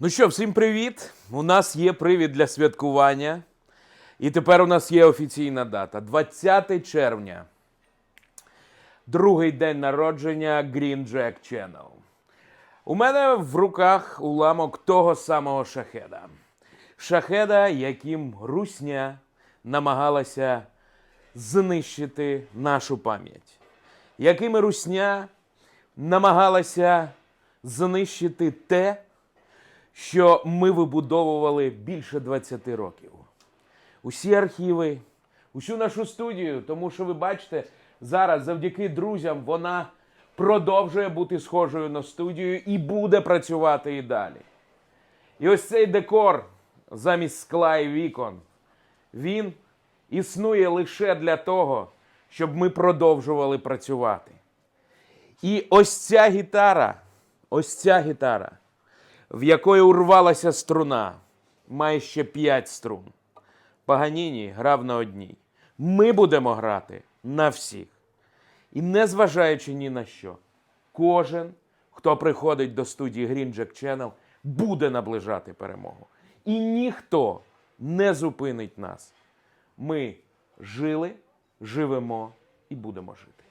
Ну що, всім привіт! У нас є привід для святкування. І тепер у нас є офіційна дата 20 червня. Другий день народження Green Jack Channel. У мене в руках уламок того самого шахеда. Шахеда, яким Русня намагалася знищити нашу пам'ять. Якими Русня намагалася знищити те, що ми вибудовували більше 20 років. Усі архіви, усю нашу студію, тому що ви бачите, зараз завдяки друзям вона продовжує бути схожою на студію і буде працювати і далі. І ось цей декор замість скла і вікон, він існує лише для того, щоб ми продовжували працювати. І ось ця гітара, ось ця гітара, в якої урвалася струна, має ще п'ять струн. Паганіні грав на одній. Ми будемо грати на всіх. І незважаючи ні на що, кожен, хто приходить до студії Green Jack Channel, буде наближати перемогу. І ніхто не зупинить нас. Ми жили, живемо і будемо жити.